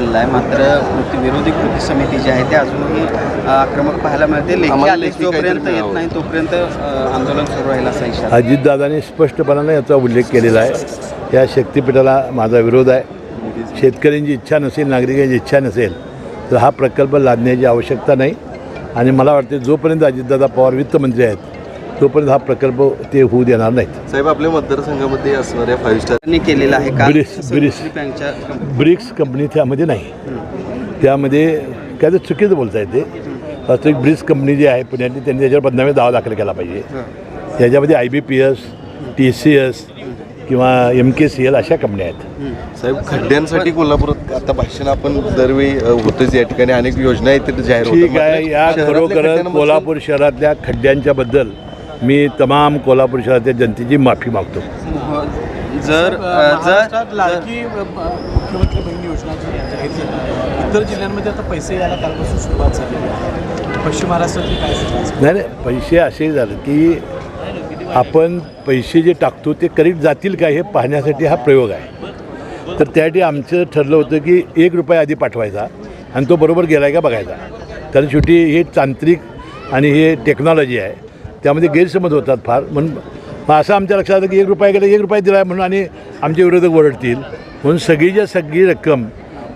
असलेला आहे. मात्र कृती विरोधी कृती समिती जी आहे ते अजूनही आक्रमक पाहायला मिळते. जोपर्यंत येत. नाही तोपर्यंत आंदोलन सुरू राहील असा इशारा. अजितदादांनी स्पष्टपणाने याचा उल्लेख केलेला आहे. या शक्तीपीठाला माझा विरोध आहे. शेतकऱ्यांची इच्छा नसेल नागरिकांची इच्छा नसेल तर हा प्रकल्प लादण्याची आवश्यकता नाही. आणि मला वाटते जोपर्यंत अजितदादा पवार वित्तमंत्री आहेत तोपर्यंत हा प्रकल्प ते होऊ देणार नाहीत. साहेब आपल्या मतदारसंघामध्ये असणाऱ्या फाईव्ह स्टार त्यांनी केलेला आहे ब्रिस. दुसरी बँकच्या ब्रिक्स. कंपनी त्यामध्ये नाही. त्यामध्ये काय तर चुकीचं बोलता येते वास्तविक ब्रिक्स कंपनी जी आहे पुण्यातली त्यांनी त्याच्यावर बदनामी दावा दाखल केला पाहिजे. त्याच्यामध्ये I B P S T C S किंवा एम के सी एल अशा कंपन्या आहेत. साहेब खड्ड्यांसाठी कोल्हापुरात आता भाषण आपण दरवेळी होतच या ठिकाणी. अनेक योजना आहेत जाहीर. ठीक आहे या खरोखरच कोल्हापूर शहरातल्या खड्ड्यांच्या बद्दल मी तमाम कोल्हापूर शहरातल्या जनतेची माफी मागतो. जर जर लाडकी मुख्यमंत्री बहीण योजना इतर जिल्ह्यांमध्ये आता पैसे यायला कालपासून सुरुवात झाली आहे. पश्चिम महाराष्ट्रातली काय? नाही नाही पैसे असे झाले की आपण पैसे जे टाकतो ते करेक्ट जातील का हे पाहण्यासाठी हा प्रयोग आहे. तर त्यासाठी आमचं ठरलं होतं की एक रुपया आधी पाठवायचा आणि तो बरोबर गेला आहे का बघायचा. कारण शेवटी हे तांत्रिक आणि हे टेक्नॉलॉजी आहे. त्यामध्ये गैरसमज होतात फार. म्हणून मग असं आमच्या लक्षात आलं की एक रुपया गेला एक रुपया दिला आहे म्हणून आणि आमचे विरोधक ओरडतील. म्हणून सगळीच्या सगळी रक्कम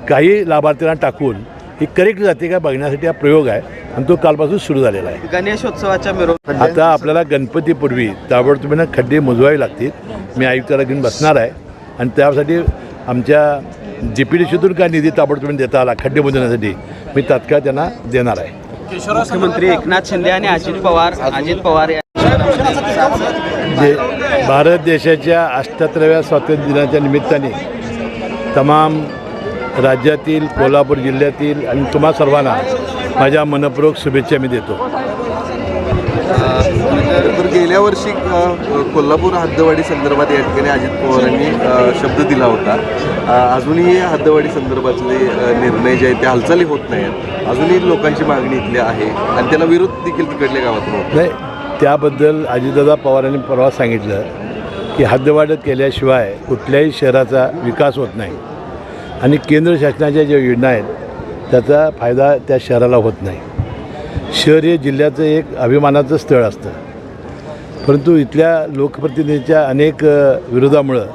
काही लाभार्थ्यांना टाकून ही करेक्ट जाते का बघण्यासाठी हा प्रयोग आहे आणि तो कालपासून सुरू झालेला आहे. गणेशोत्सवाच्या मिरवणूक आता आपल्याला गणपतीपूर्वी ताबडतोबीनं खड्डे मोजवावे लागतील. मी आयुक्ताला घेऊन बसणार आहे. आणि त्यासाठी आमच्या जी पी डी सीतून काय निधी ताबडतोबीने देता आला खड्डे मोजण्यासाठी. मी तात्काळ त्यांना देणार आहे. मुख्यमंत्री एकनाथ शिंदे आणि अजित पवार अजित पवार जे भारत देशाच्या अठ्ठ्याहत्तराव्या स्वातंत्र्य दिनाच्या निमित्ताने तमाम राज्यातील कोल्हापूर जिल्ह्यातील आणि तुम्हा सर्वांना माझ्या मनपूर्वक शुभेच्छा मी देतो. तर गेल्या वर्षी कोल्हापूर हद्दवाडी संदर्भात या ठिकाणी अजित पवारांनी शब्द दिला होता. अजूनही हद्दवाडी संदर्भातले निर्णय जे आहेत ते हालचाली होत नाही आहेत अजूनही लोकांची मागणी इथली आहे आणि त्याला विरोध देखील तिकडल्या गावात नाही त्याबद्दल अजितदादा पवारांनी परवा सांगितलं की हद्दवाडत केल्याशिवाय कुठल्याही शहराचा विकास होत नाही आणि केंद्र शासनाच्या ज्या योजना आहेत त्याचा फायदा त्या शहराला होत नाही. शहर हे जिल्ह्याचं एक अभिमानाचं स्थळ असतं. परंतु इथल्या लोकप्रतिनिधीच्या अनेक विरोधामुळं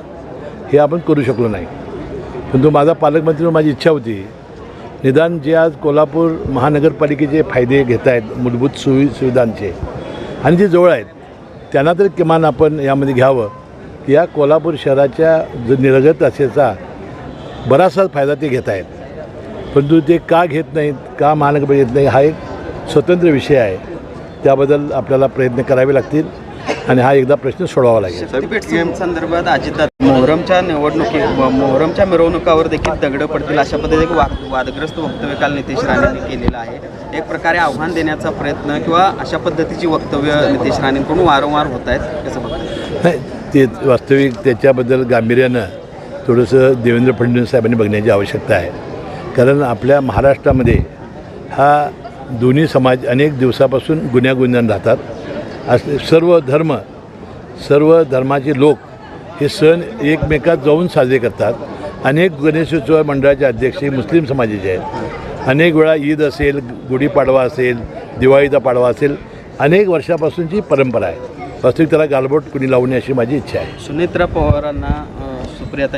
हे आपण करू शकलो नाही. परंतु माझा पालकमंत्री माझी इच्छा होती निदान जे आज कोल्हापूर महानगरपालिकेचे फायदे घेत आहेत मूलभूत सुवि सुविधांचे आणि जे जवळ आहेत त्यांना तर किमान आपण यामध्ये घ्यावं. या कोल्हापूर शहराच्या जो निरगत असेचा बराचसा फायदा ते घेत आहेत. परंतु ते का घेत नाहीत का महानगरपालिका घेत नाही हा एक स्वतंत्र विषय आहे. त्याबद्दल आपल्याला प्रयत्न करावे लागतील आणि हा एकदा प्रश्न सोडवावा लागेल. संदर्भात अजित मोहरमच्या निवडणुकी मोहरमच्या मिरवणुकावर देखील दगडं पडतील अशा पद्धतीने वाद वादग्रस्त वक्तव्य काल नितेश राणेंनी केलेलं आहे. एक प्रकारे आव्हान देण्याचा प्रयत्न किंवा अशा पद्धतीची वक्तव्य नितेश राणेंकडून वारंवार होत आहेत कसं बघताय नाही ते वास्तविक त्याच्याबद्दल गांभीर्यानं थोडंसं देवेंद्र फडणवीस साहेबांनी बघण्याची आवश्यकता आहे. कारण आपल्या महाराष्ट्रामध्ये हा दोन्ही समाज अनेक दिवसापासून गुन्ह्यागुन्ह्यान राहतात. असे सर्व धर्म सर्व धर्माचे लोक हे सण एकमेकात जाऊन साजरे करतात. अनेक गणेशोत्सव मंडळाचे अध्यक्ष हे मुस्लिम समाजाचे आहेत. अनेक वेळा ईद असेल गुढीपाडवा असेल दिवाळीचा पाडवा असेल अनेक वर्षापासूनची परंपरा आहे. वास्तविक त्याला गालबोट कुणी लावणे अशी माझी इच्छा आहे. सुनेत्रा पवारांना अ, सुप्रियाता